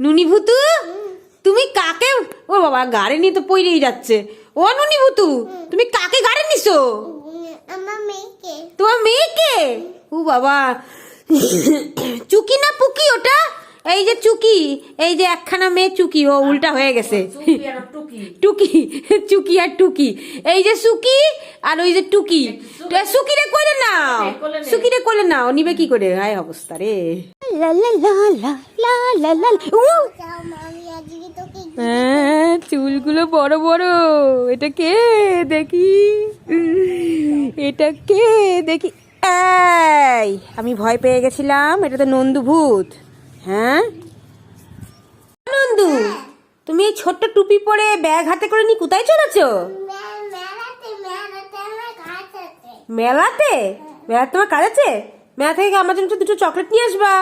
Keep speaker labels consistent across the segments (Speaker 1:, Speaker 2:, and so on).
Speaker 1: নুনি ভুতু তুমি কাকে ও বাবা গাড়ি নিয়ে তো পইরেই যাচ্ছে। ও নুনি ভুতু তুমি কাকে গাড়ি নিছো?
Speaker 2: আমার মেয়েকে।
Speaker 1: তোমার মেয়েকে? ও বাবা চুকি না পুকি ওটা? এই যে চুকি এই যে একখানা মেয়ে চুকি ও উল্টা হয়ে গেছে। টুকি। চুকি আর টুকি। এই যে সুকি আর ওই যে টুকি। সুকি। রে কইলে নাও। সুকি রে কইলে নাও নিবে কি করে? হায় অবস্থা রে। লা লা লা লা লা লা লা উ।
Speaker 2: যাও মামি আজকে তোকে
Speaker 1: হ্যাঁ চুলগুলো বড় বড়। এটা কে? দেখি। এটা কে? দেখি। আমি ভয় পেয়ে গেছিলাম। এটা তো নন্দু ভূত। হ্যাঁ? নন্দু, তুমি এই ছোট্ট টুপি পরে ব্যাগ হাতে করে নিয়ে কোথায় চলেছো?
Speaker 2: মেলাতে?
Speaker 1: মেলা তোমার কাজ আছে? মেলা থেকে আমার জন্য দুটো চকলেট নিয়ে আসবা?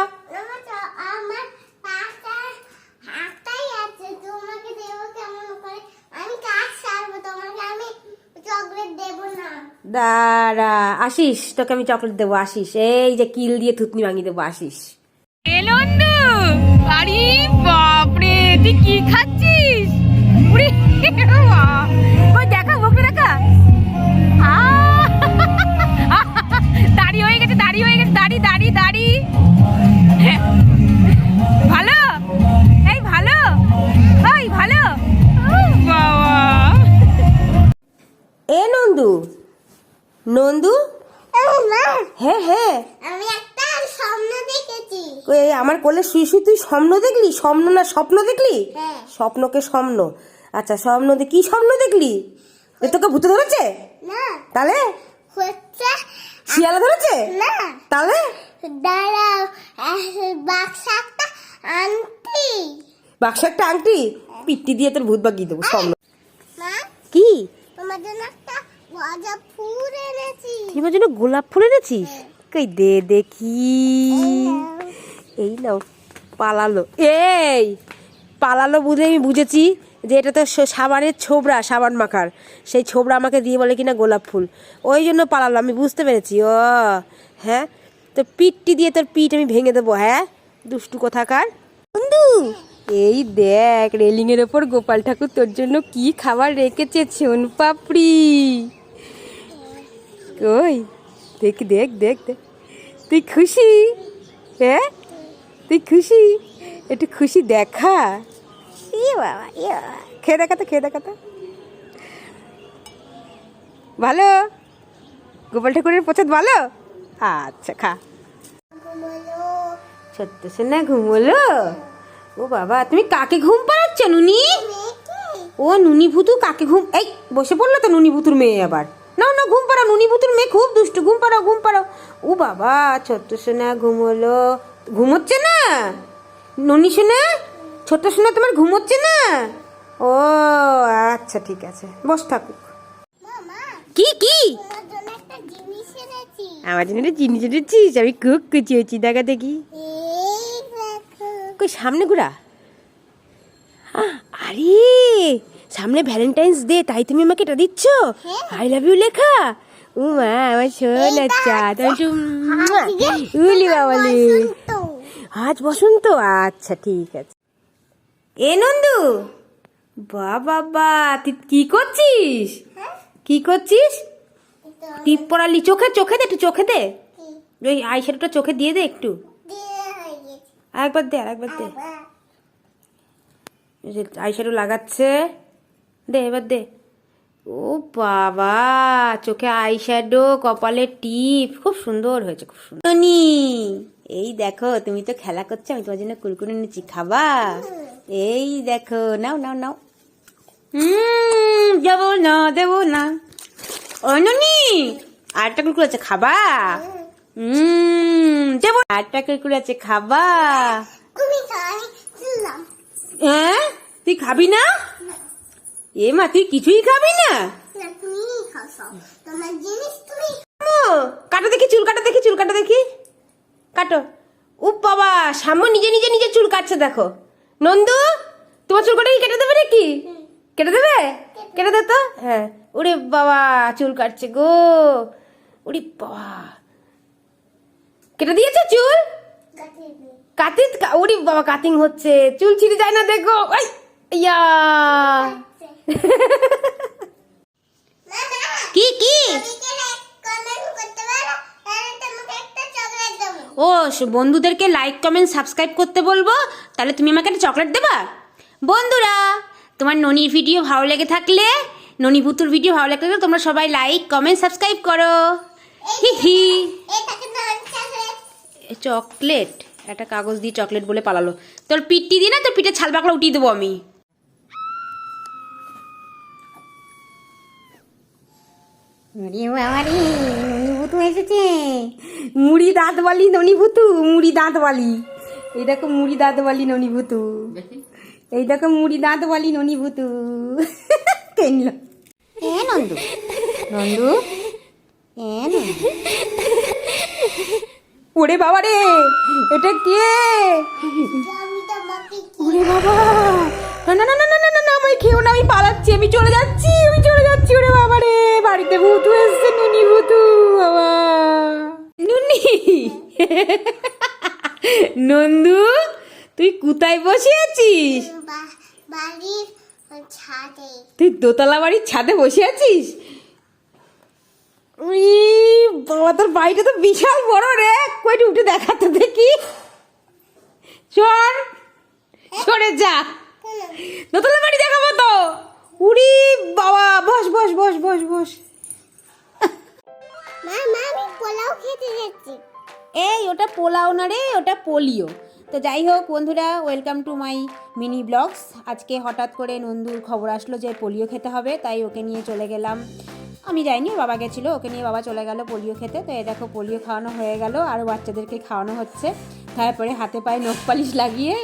Speaker 1: দাঁড়া, আসিস, তোকে আমি চকলেট দেবো, আসিস। এই যে কিল দিয়ে থুতনি ভাঙিয়ে দেবো, আসিস।
Speaker 3: আরে বাপরে, তুই খাচ্ছিস? দেখা হয়ে গেছে হয়ে গেছে, দাড়ি দাড়ি ভালো? এই, ভালো? ভালো? বাবা।
Speaker 1: এ নন্দু নন্দু হ্যাঁ হ্যাঁ
Speaker 2: আমি একটা স্বপ্ন দেখেছি
Speaker 1: কই, এই আমার কোলে শুই শুই তুই স্বপ্ন দেখলি? স্বপ্ন না স্বপ্ন দেখলি?
Speaker 2: হ্যাঁ।
Speaker 1: স্বপ্নকে স্বপ্ন। আচ্ছা স্বপ্ন কি স্বপ্ন দেখলি? এ তোকে ভূতে ধরেছে?
Speaker 2: না।
Speaker 1: তাহলে?
Speaker 2: হচ্ছে
Speaker 1: শিয়ালা ধরেছে?
Speaker 2: না।
Speaker 1: তাহলে?
Speaker 2: বাক্স একটা
Speaker 1: আংটি। পিট্টি দিয়ে তোর ভূত বাগিয়ে দেবো স্বপ্ন। কি?
Speaker 2: তোমার জন্য একটা গজা ফুল এনেছি।
Speaker 1: তুই আমার জন্য গোলাপ ফুল এনেছিস? কই দে দেখি। এই নাও, পালালো। এই, পালালো বুঝে আমি বুঝেছি যে এটা তো সাবানের ছোবড়া সাবান মাখার। সেই ছোবড়া আমাকে দিয়ে বলে কিনা গোলাপ ফুল। ওই জন্য পালালো, আমি বুঝতে পেরেছি। ও হ্যাঁ? তো পিঠটি দিয়ে তোর পিঠ আমি ভেঙে দেবো হ্যাঁ? দুষ্টু কোথাকার? বন্ধু, এই দেখ, রেলিংয়ের ওপর গোপাল ঠাকুর তোর জন্য কি খাবার রেখেছে, ছোন পাপড়ি। কই? দেখ দেখ দেখ দেখ। তুই খুশি? হ্যাঁ? তুই খুশি? একটু খুশি দেখা। ইয়ে বাবা ইয়ে বাবা। খেয়ে দেখাতো খেয়ে দেখাতো ভালো? গোপাল ঠাকুরের প্রসাদ ভালো? আচ্ছা খা। সত্য সে না ঘুমোলো? ও বাবা তুমি কাকে ঘুম পাড়াচ্ছ নুনি? ও নুনি ভুতু কাকে ঘুম এই বসে পড়ল তো নুনি ভুতুর মেয়ে আবার। নাও না ঘুম পাড়াও নুনি ভুতুর মেয়ে খুব দুষ্টু ঘুম পাড়াও ঘুম পাড়াও। ও বাবা ছোট্ট সোনা ঘুমোলো। ঘুমোচ্ছে না? নুনি সোনা ছোট্ট সোনা তোমার ঘুমোচ্ছে না? ও আচ্ছা ঠিক আছে। বস থাকুক। কি কি? আমার জন্য একটা জিনিস এনেছিস? আমি খুব খুশি হয়েছি দেখা দেখি। কই সামনে ঘোরা? আরে সামনে ভ্যালেন্টাইন্স ডে তাই তুমি আমাকে এটা দিচ্ছ? আই লাভ ইউ লেখা? ও মা আমার সোনা চাঁদ উলি বাবালি আজ বসন্ত আচ্ছা ঠিক আছে এ নন্দু বা বাবা তুই কি করছিস কি করছিস টিপ পড়ালি চোখে চোখে দে একটু চোখে দে ওই আইশ্যাডোটা চোখে দিয়ে দে একটু আরেকবার দে আরেকবার দে আইশ্যাডো লাগাচ্ছে দে এবার দে ও বাবা চোখে আইশ্যাডো কপালে টিপ খুব সুন্দর হয়েছে খুব সুন্দর। এই দেখো তুমি তো খেলা করছ আমি তোমার জন্য কুরকুরে নিচ্ছি খাবা? এই দেখো নাও নাও নাও। হুম যাব না দেবো না। ও ননি আরেকটা কুরকুরে আছে খাবা? হুম দেবো আরেকটা কুরকুরে আছে খাবা? হ্যাঁ? তুই খাবি না? এ মা তুই কিছুই খাবি না? কাটো দেখি চুল কাটো দেখি চুল কাটো দেখি। কাটো। ও বাবা সাম্য নিজে নিজে নিজে চুল কাটছে দেখো। নন্দু তোমার চুল কাটা কি কেটে দেবে নাকি? কেটে দেবে? কেটে দে তো। হ্যাঁ। ওরে বাবা চুল কাটছে গো। ওরে বাবা। কেটে দিয়েছে চুল? কাতিত কা- ওরে বাবা কাটিং হচ্ছে। চুল ছিঁড়ে যায় না দেখো। ইয়া।
Speaker 2: মামা
Speaker 1: কি কি? ও বন্ধুদেরকে লাইক কমেন্ট সাবস্ক্রাইব করতে বলব? তাহলে তুমি আমাকে একটা চকলেট দেবা? বন্ধুরা, তোমার ননির ভিডিও ভালো লেগে থাকলে, ননি ভুতুর ভিডিও ভালো লাগলে তোমরা সবাই লাইক কমেন্ট সাবস্ক্রাইব করো। হি হি।
Speaker 2: চকলেট
Speaker 1: একটা কাগজ দিয়ে চকলেট বলে পালালো। তোর পিঠটি দিয়ে না, তোর পিঠে ছাল বাকলা উঠিয়ে দেবো আমি। ওরে বাবা রে ননিভূতু এসেছে। মুড়ি দাঁত দাঁতওয়ালি ননিভূতু মুড়ি দাঁতওয়ালি। এই দেখো মুড়ি দাঁত বালি ননিভূতু এই দেখো মুড়ি দাঁত দাঁতওয়ালি ননিভূতু। কেনল? এ নন্দু নন্দু। এ নন্দু। ওরে বাবা রে এটা কে? ওরে বাবা। না না না না না না না আমায় খেও না আমি পালাচ্ছি আমি চলে যাচ্ছি আমি চলে যাচ্ছি ওরে বাবা রে। বাড়িতে ভূতু এসছে নুনি ভূতু বাবা। নুনি? নন্দু তুই কোথায় বসে আছিস?
Speaker 2: বা- বাড়ির ছাদে।
Speaker 1: তুই দোতলা বাড়ির ছাদে বসে আছিস? উই বাবা তোর বাড়িটা তো বিশাল বড় রে। কইটি উঠে দেখাতে দেখি। চল সরে যা। দোতলা বাড়ি দেখাবো তো। উড়ি বাবা বস বস বস বস বস।
Speaker 2: মা মা আমি পোলাও খেতে যাচ্ছি।
Speaker 1: এই ওটা পোলাও না রে ওটা পোলিও। তো যাই হোক বন্ধুরা welcome to my mini vlogs আজকে হঠাৎ করে নন্দুর খবর আসলো যে পোলিও খেতে হবে তাই ওকে নিয়ে চলে গেলাম। আমি যাইনি ওর বাবা গেছিল ওকে নিয়ে বাবা চলে গেল পোলিও খেতে। তো এ দেখো পোলিও খাওয়ানো হয়ে গেল আরও বাচ্চাদেরকে খাওয়ানো হচ্ছে। তারপরে হাতে পায়ে নখ পালিশ লাগিয়ে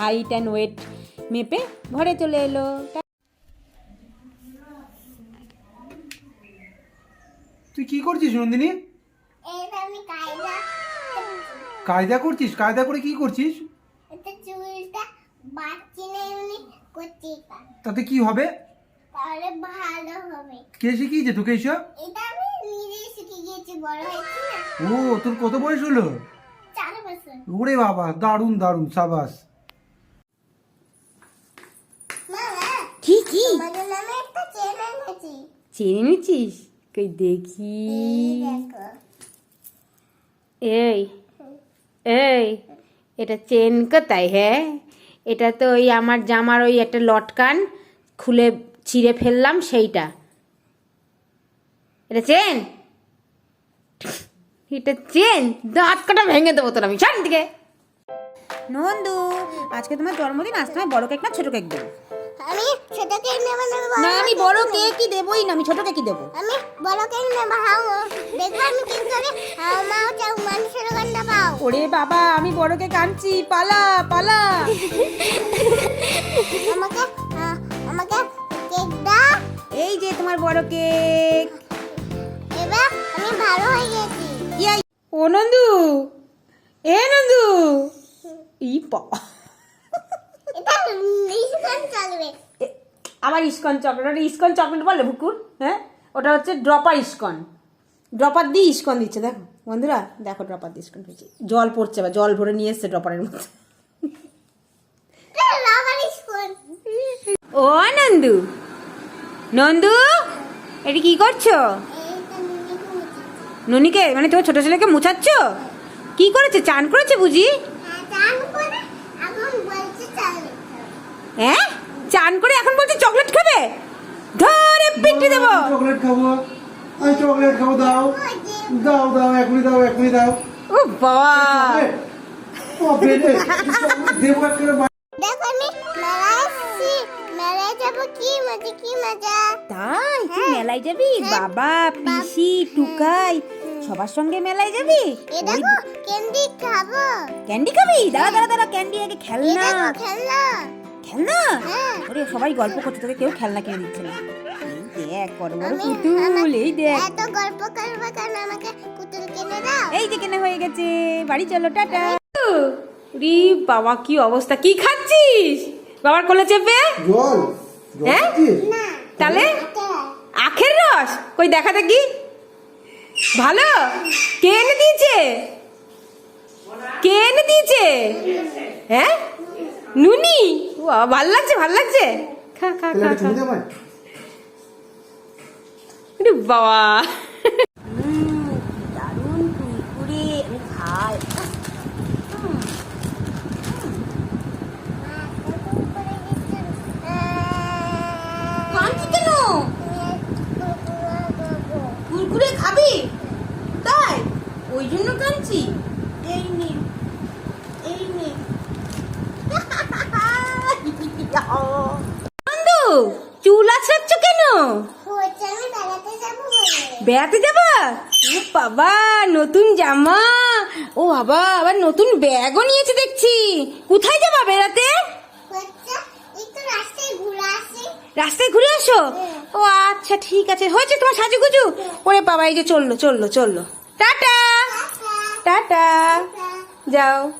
Speaker 1: হাইট অ্যান্ড ওয়েট মেপে ঘরে চলে এলো।
Speaker 4: তুই কি করছিস নন্দিনী?
Speaker 2: কায়দা
Speaker 4: কায়দা করছিস? কায়দা করে কি করছিস?
Speaker 2: এটা চুলটা বাচ্চি না এমনি
Speaker 4: তাতে কি হবে?
Speaker 2: তাহলে ভালো হবে।
Speaker 4: কে শিখিয়েছে তোকে এসব?
Speaker 2: এটা আমি নিজেই শিখে গিয়েছি বড় হয়েছি
Speaker 4: ও তোর কত বয়স হলো?
Speaker 2: চার বছর।
Speaker 4: ওরে বাবা দারুণ দারুণ সাবাস।
Speaker 1: কি কি?
Speaker 2: চেন এনেছি।
Speaker 1: চেনে নিচ্ছিস কই দেখি
Speaker 2: এই
Speaker 1: এই এটা চেন কোথায় হ্যাঁ এটা তো ওই আমার জামার ওই একটা লটকান, খুলে ছিঁড়ে ফেললাম সেইটা। এটা চেন এটা চেন দাঁত কাটা ভেঙে দেবো তোর আমি? ছাড় দিকে। নন্দু, আজকে তোমার জন্মদিন, আজ তোমায় বড় কেক না ছোট কেক দেবো?
Speaker 2: আমি ছোট কেক নেব না
Speaker 1: না আমি বড় কেকই দেবোই না আমি ছোট কেকই দেবো।
Speaker 2: আমি বড় কেক নেব হাও দেখব আমি কি করে হাও মাও চাও মানুষের গন্ধ পাও।
Speaker 1: ওরে বাবা আমি বড় কেক আনছি পালা পালা।
Speaker 2: আমাকে আমাকে কেক দাও।
Speaker 1: এই যে তোমার বড় কেক।
Speaker 2: এবার আমি ভালো হয়ে গেছি।
Speaker 1: ও নন্দু। এ নন্দু। ই বাবা আমার ইস্কন চকলেট ওটা ইস্কন চকলেট বলে বুকুর হ্যাঁ? ওটা হচ্ছে ড্রপার ইস্কন। ড্রপার দিয়ে ইস্কন দিচ্ছে দেখো। বন্ধুরা দেখো ড্রপার দিয়ে ইস্কন হয়েছে জল পড়ছে বা জল ভরে নিয়ে এসছে ড্রপারের মধ্যে। ও নন্দু। নন্দু এটা কি করছ? ননিকে মানে তোমার ছোট ছেলেকে মুছাচ্ছ? কি করেছে? চান করেছে বুঝি
Speaker 2: হ্যাঁ চান করে এখন বলছে চলবে
Speaker 1: হ্যাঁ? চান করে এখন বলছে চকলেট খাবে? ধরে পিটি দেবো।
Speaker 4: চকলেট খাব। আমি চকলেট খাব দাও। দাও দাও এখনই দাও এখনই দাও।
Speaker 1: ও বাবা।
Speaker 4: ও, চকলেট দেবো মা-
Speaker 2: দেখো আমি মেলায় যাব কি মজা কি মজা?
Speaker 1: তাই? তুই মেলায় যাবি? বাবা পিসি টুকাই সবার সঙ্গে মেলায় যাবি?
Speaker 2: এ দেখো ক্যান্ডি খাব।
Speaker 1: ক্যান্ডি খাবি? দাঁড়া দাঁড়া দাঁড়া ক্যান্ডি আগে
Speaker 2: এ
Speaker 1: খেলনা।
Speaker 2: দেখো খেলনা।
Speaker 1: খেলনা ওরে সবাই গল্প করছে তোকে কেউ খেলনা কিনে দিচ্ছে না। দেখ বড় বড় পুতুল এই দেখ।
Speaker 2: এত গল্প করব কেন? আমাকে পুতুল কিনে দাও।
Speaker 1: এই যে কেনা হয়ে গেছে বাড়ি চলো টাটা। রি বাবা কি অবস্থা? কি খাচ্ছিস? বাবার কোলে চেপে?
Speaker 4: জল
Speaker 1: হ্যাঁ? তাহলে আখের রস? কই দেখা দেখি। ভালো? কে এনে দিয়েছে? কে এনে দিয়েছে? হ্যাঁ? নুনি? বাবা, ভালো লাগছে ভালো লাগছে? খা খা খা খা। বাবা দারুণ কুড়কুড়ে আমি খাই কাঁদছি কেন কুরকুরে খাবি তাই ওই জন্য কাঁদছি এই নে এই নে বন্ধু চুল আছড়াচ্ছ কেন
Speaker 2: হচ্ছে আমি বেড়াতে যাব বলে
Speaker 1: বেড়াতে যাবা ও বাবা নতুন জামা। ও বাবা আবার নতুন ব্যাগও নিয়েছে দেখছি। কোথায় যাবা বেড়াতে?
Speaker 2: রাস্তায় ঘুরে আসি।
Speaker 1: আসো? ও আচ্ছা ঠিক আছে। হয়েছে তোমার সাজু সাজুগুজু ওরে বাবা এই যে চলল চলল চলল। টাটা। টাটা। যাও।